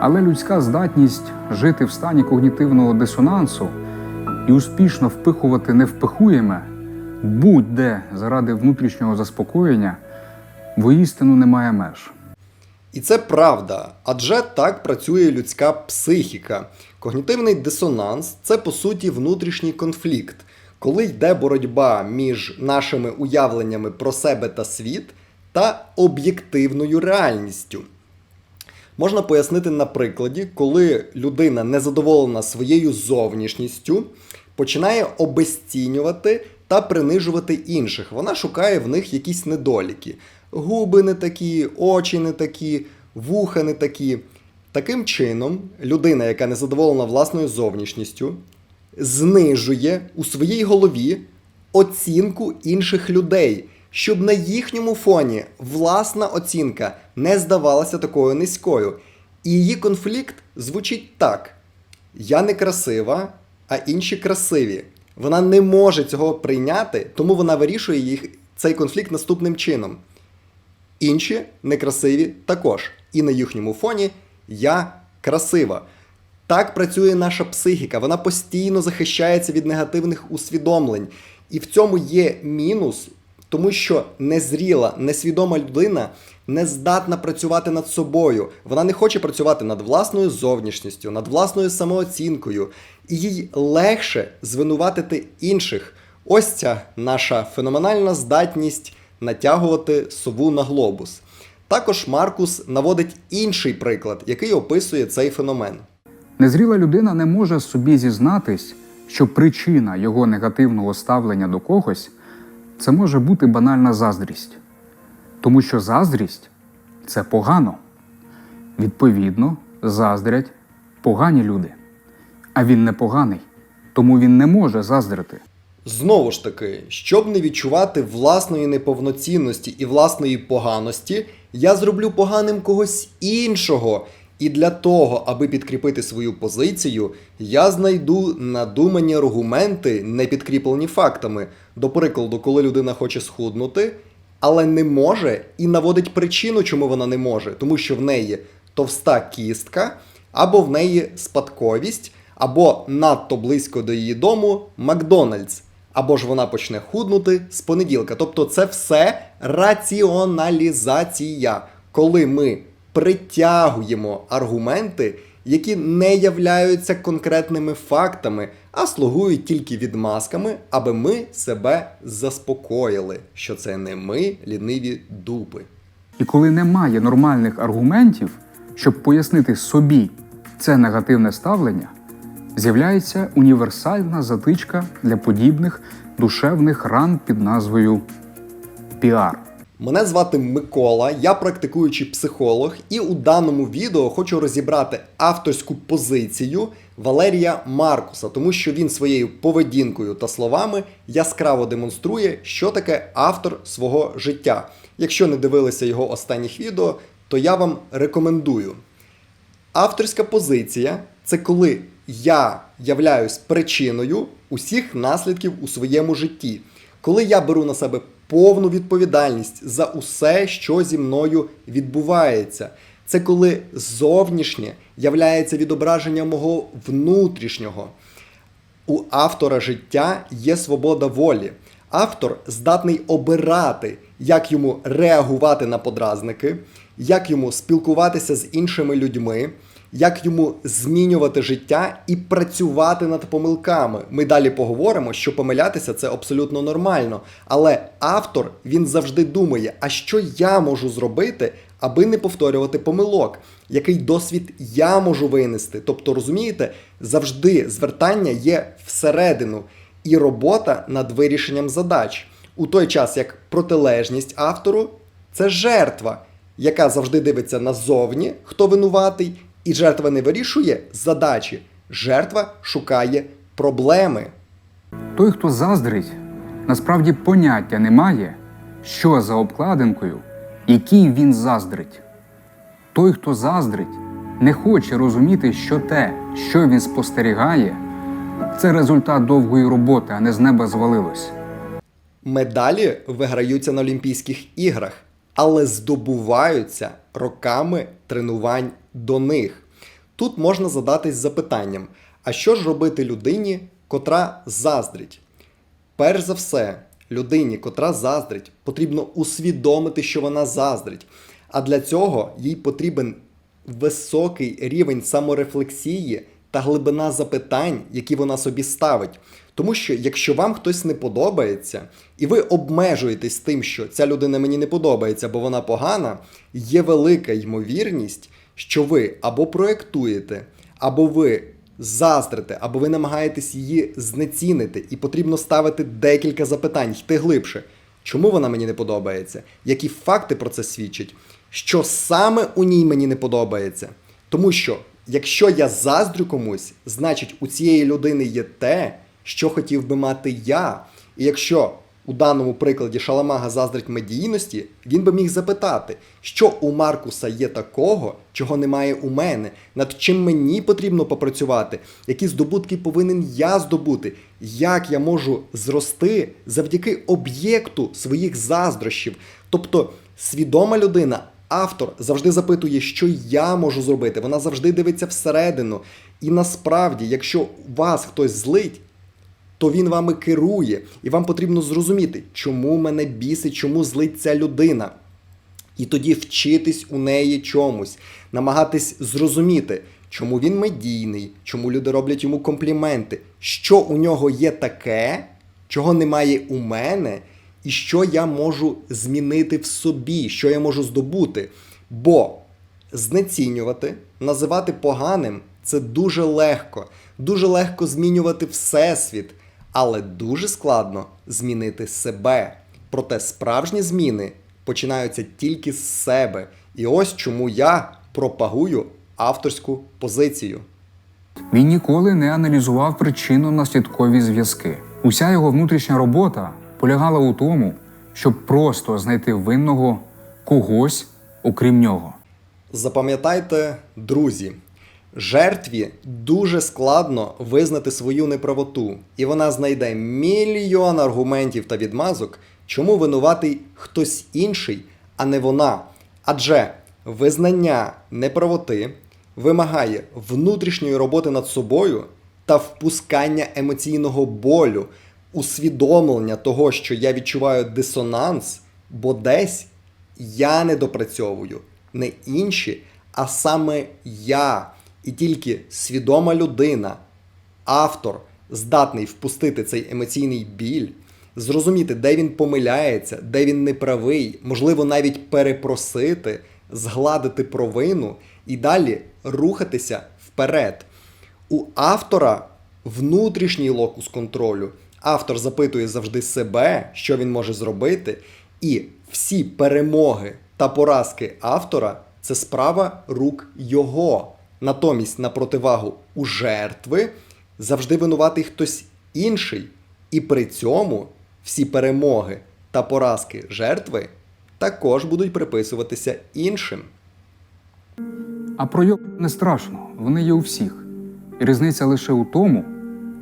Але людська здатність жити в стані когнітивного дисонансу і успішно впихувати невпихуєме будь-де заради внутрішнього заспокоєння воістину немає меж. І це правда, адже так працює людська психіка. Когнітивний дисонанс це по суті внутрішній конфлікт, коли йде боротьба між нашими уявленнями про себе та світ та об'єктивною реальністю. Можна пояснити на прикладі, коли людина незадоволена своєю зовнішністю, починає обесцінювати та принижувати інших. Вона шукає в них якісь недоліки. Губи не такі, очі не такі, вуха не такі. Таким чином, людина, яка незадоволена власною зовнішністю, знижує у своїй голові оцінку інших людей, щоб на їхньому фоні власна оцінка не здавалася такою низькою. І її конфлікт звучить так: я не красива, а інші красиві. Вона не може цього прийняти, тому вона вирішує їх цей конфлікт наступним чином. Інші некрасиві також. І на їхньому фоні я красива. Так працює наша психіка. Вона постійно захищається від негативних усвідомлень. І в цьому є мінус, тому що незріла, несвідома людина не здатна працювати над собою. Вона не хоче працювати над власною зовнішністю, над власною самооцінкою. І їй легше звинуватити інших. Ось ця наша феноменальна здатність натягувати сову на глобус. Також Маркус наводить інший приклад, який описує цей феномен. Незріла людина не може собі зізнатись, що причина його негативного ставлення до когось це може бути банальна заздрість. Тому що заздрість це погано. Відповідно, заздрять погані люди. А він не поганий, тому він не може заздрити. Знову ж таки, щоб не відчувати власної неповноцінності і власної поганості, я зроблю поганим когось іншого. І для того, аби підкріпити свою позицію, я знайду надумані аргументи, не підкріплені фактами. До прикладу, коли людина хоче схуднути, але не може і наводить причину, чому вона не може, тому що в неї товста кістка, або в неї спадковість, або надто близько до її дому Макдональдс. Або ж вона почне худнути з понеділка. Тобто це все раціоналізація, коли ми притягуємо аргументи, які не являються конкретними фактами, а слугують тільки відмазками, аби ми себе заспокоїли, що це не ми ліниві дупи. І коли немає нормальних аргументів, щоб пояснити собі це негативне ставлення, з'являється універсальна затичка для подібних душевних ран під назвою піар. Мене звати Микола, я практикуючий психолог, і у даному відео хочу розібрати авторську позицію Валерія Маркуса, тому що він своєю поведінкою та словами яскраво демонструє, що таке автор свого життя. Якщо не дивилися його останніх відео, то я вам рекомендую. Авторська позиція це коли я являюсь причиною усіх наслідків у своєму житті. Коли я беру на себе повну відповідальність за усе, що зі мною відбувається. Це коли зовнішнє являється відображенням мого внутрішнього. У автора життя є свобода волі. Автор здатний обирати, як йому реагувати на подразники, як йому спілкуватися з іншими людьми, як йому змінювати життя і працювати над помилками. Ми далі поговоримо, що помилятися це абсолютно нормально. Але автор він завжди думає, а що я можу зробити, аби не повторювати помилок, який досвід я можу винести. Тобто, розумієте, завжди звертання є всередину і робота над вирішенням задач. У той час як протилежність автору це жертва, яка завжди дивиться назовні, хто винуватий, і жертва не вирішує задачі. Жертва шукає проблеми. Той, хто заздрить, насправді поняття не має, що за обкладинкою, який він заздрить. Той, хто заздрить, не хоче розуміти, що те, що він спостерігає, це результат довгої роботи, а не з неба звалилось. Медалі виграються на Олімпійських іграх, але здобуваються роками тренувань до них. Тут можна задатись запитанням: а що ж робити людині, котра заздрить? Перш за все, людині, котра заздрить, потрібно усвідомити, що вона заздрить. А для цього їй потрібен високий рівень саморефлексії та глибина запитань, які вона собі ставить. Тому що якщо вам хтось не подобається, і ви обмежуєтесь тим, що ця людина мені не подобається, бо вона погана, є велика ймовірність, що ви або проєктуєте, або ви заздрите, або ви намагаєтесь її знецінити, і потрібно ставити декілька запитань, йти глибше. Чому вона мені не подобається? Які факти про це свідчать? Що саме у ній мені не подобається? Тому що якщо я заздрю комусь, значить у цієї людини є те, що хотів би мати я. І якщо у даному прикладі Шаламага заздрить медійності, він би міг запитати, що у Маркуса є такого, чого немає у мене, над чим мені потрібно попрацювати, які здобутки повинен я здобути, як я можу зрости завдяки об'єкту своїх заздрощів. Тобто свідома людина. Автор завжди запитує, що я можу зробити. Вона завжди дивиться всередину. І насправді, якщо вас хтось злить, то він вами керує, і вам потрібно зрозуміти, чому мене бісить, чому злить ця людина. І тоді вчитись у неї чомусь, намагатись зрозуміти, чому він медійний, чому люди роблять йому компліменти, що у нього є таке, чого немає у мене, і що я можу змінити в собі, що я можу здобути. Бо знецінювати, називати поганим це дуже легко. Дуже легко змінювати всесвіт, але дуже складно змінити себе. Проте справжні зміни починаються тільки з себе. І ось чому я пропагую авторську позицію. Він ніколи не аналізував причинно-наслідкові зв'язки. Уся його внутрішня робота полягала у тому, щоб просто знайти винного когось, окрім нього. Запам'ятайте, друзі, жертві дуже складно визнати свою неправоту, і вона знайде мільйон аргументів та відмазок, чому винуватий хтось інший, а не вона. Адже визнання неправоти вимагає внутрішньої роботи над собою та впускання емоційного болю, усвідомлення того, що я відчуваю дисонанс, бо десь я не допрацьовую, не інші, а саме я. І тільки свідома людина, автор, здатний впустити цей емоційний біль, зрозуміти, де він помиляється, де він неправий, можливо, навіть перепросити, згладити провину і далі рухатися вперед. У автора внутрішній локус контролю. Автор запитує завжди себе, що він може зробити, і всі перемоги та поразки автора це справа рук його. Натомість, на противагу у жертви завжди винуватий хтось інший. І при цьому всі перемоги та поразки жертви також будуть приписуватися іншим. А пройоб не страшно, вони є у всіх. І різниця лише у тому,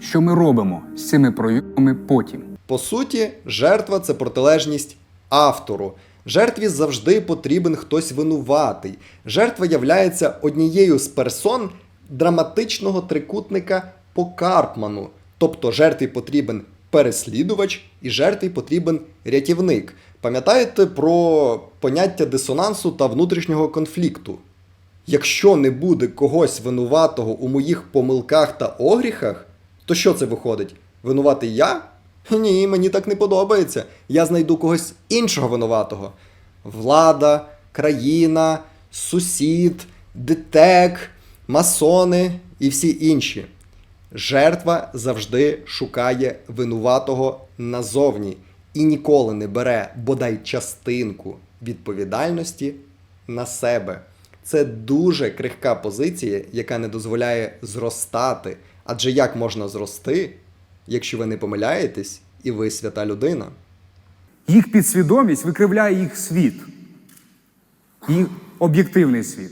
що ми робимо з цими пройобами потім. По суті, жертва це протилежність автору. Жертві завжди потрібен хтось винуватий. Жертва являється однією з персон драматичного трикутника по Карпману. Тобто жертві потрібен переслідувач і жертві потрібен рятівник. Пам'ятаєте про поняття дисонансу та внутрішнього конфлікту? Якщо не буде когось винуватого у моїх помилках та огріхах, то що це виходить? Винуватий я? Ні, мені так не подобається. Я знайду когось іншого винуватого. Влада, країна, сусід, дитек, масони і всі інші. Жертва завжди шукає винуватого назовні і ніколи не бере бодай частинку відповідальності на себе. Це дуже крихка позиція, яка не дозволяє зростати. Адже як можна зрости, якщо ви не помиляєтесь і ви свята людина? Їх підсвідомість викривляє їх світ, їх об'єктивний світ.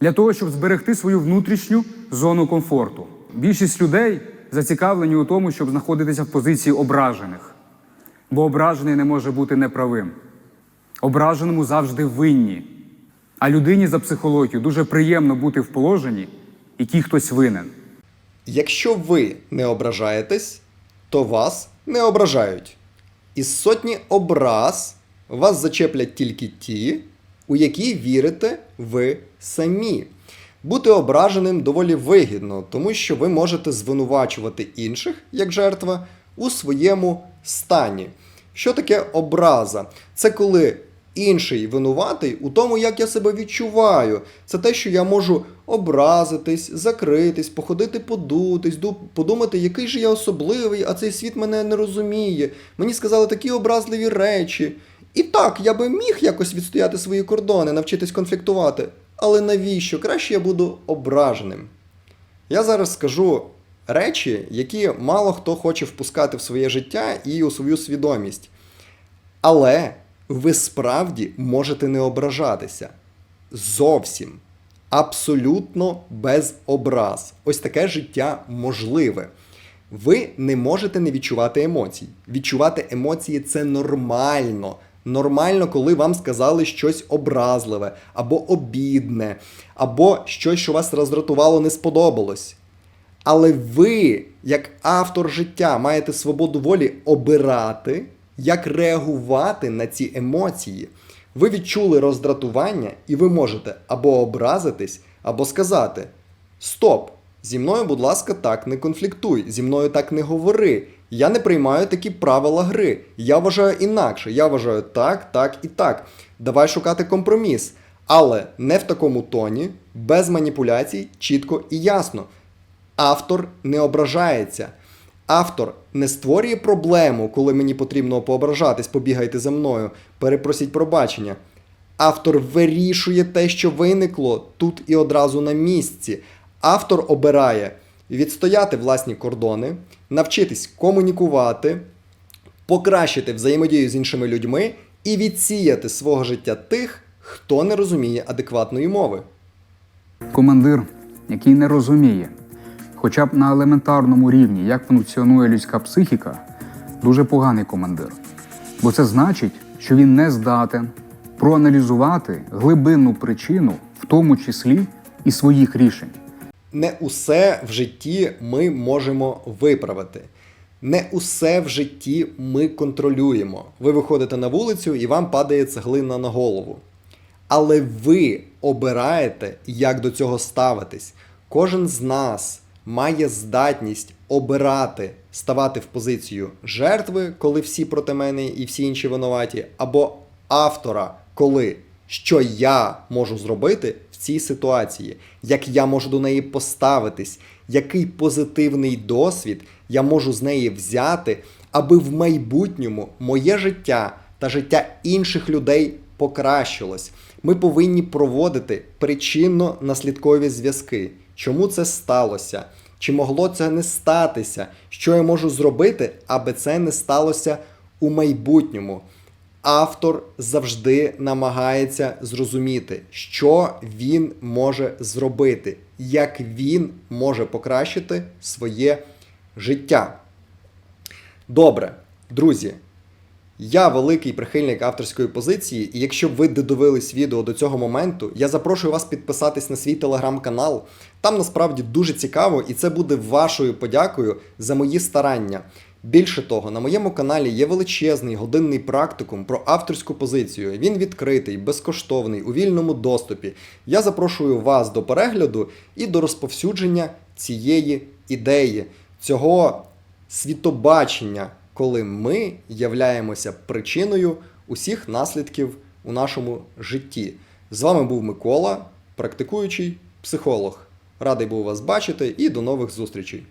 Для того, щоб зберегти свою внутрішню зону комфорту. Більшість людей зацікавлені у тому, щоб знаходитися в позиції ображених. Бо ображений не може бути неправим. Ображеному завжди винні. А людині за психологію дуже приємно бути в положенні, якій хтось винен. Якщо ви не ображаєтесь, то вас не ображають. Із сотні образ вас зачеплять тільки ті, у які вірите ви самі. Бути ображеним доволі вигідно, тому що ви можете звинувачувати інших як жертва у своєму стані. Що таке образа? Це коли інший винуватий у тому, як я себе відчуваю. Це те, що я можу образитись, закритись, походити подутись, подумати, який же я особливий, а цей світ мене не розуміє. Мені сказали такі образливі речі. І так, я би міг якось відстояти свої кордони, навчитись конфліктувати. Але навіщо? Краще я буду ображеним. Я зараз скажу речі, які мало хто хоче впускати в своє життя і у свою свідомість. Але ви справді можете не ображатися. Зовсім. Абсолютно без образ. Ось таке життя можливе. Ви не можете не відчувати емоцій. Відчувати емоції це нормально. Нормально, коли вам сказали щось образливе, або обідне, або щось, що вас роздратувало, не сподобалось. Але ви, як автор життя, маєте свободу волі обирати, як реагувати на ці емоції. Ви відчули роздратування, і ви можете або образитись, або сказати: Стоп! Зі мною, будь ласка, так не конфліктуй, зі мною так не говори. Я не приймаю такі правила гри. Я вважаю інакше. Я вважаю так, так і так. Давай шукати компроміс. Але не в такому тоні, без маніпуляцій, чітко і ясно. Автор не ображається. Автор не створює проблему, коли мені потрібно поображатись, побігайте за мною, перепросіть пробачення. Автор вирішує те, що виникло тут і одразу на місці. Автор обирає відстояти власні кордони, навчитись комунікувати, покращити взаємодію з іншими людьми і відсіяти свого життя тих, хто не розуміє адекватної мови. Командир, який не розуміє, хоча б на елементарному рівні, як функціонує людська психіка, дуже поганий командир. Бо це значить, що він не здатен проаналізувати глибинну причину, в тому числі і своїх рішень. Не усе в житті ми можемо виправити. Не усе в житті ми контролюємо. Ви виходите на вулицю і вам падає цеглина на голову. Але ви обираєте, як до цього ставитись. Кожен з нас має здатність обирати, ставати в позицію жертви, коли всі проти мене і всі інші винуваті, або автора, коли що я можу зробити в цій ситуації, як я можу до неї поставитись, який позитивний досвід я можу з неї взяти, аби в майбутньому моє життя та життя інших людей покращилось. Ми повинні проводити причинно-наслідкові зв'язки. Чому це сталося? Чи могло це не статися? Що я можу зробити, аби це не сталося у майбутньому? Автор завжди намагається зрозуміти, що він може зробити, як він може покращити своє життя. Добре, друзі. Я великий прихильник авторської позиції, і якщо ви додивились відео до цього моменту, я запрошую вас підписатись на свій телеграм-канал. Там насправді дуже цікаво, і це буде вашою подякою за мої старання. Більше того, на моєму каналі є величезний годинний практикум про авторську позицію. Він відкритий, безкоштовний, у вільному доступі. Я запрошую вас до перегляду і до розповсюдження цієї ідеї, цього світобачення, коли ми являємося причиною усіх наслідків у нашому житті. З вами був Микола, практикуючий психолог. Радий був вас бачити і до нових зустрічей.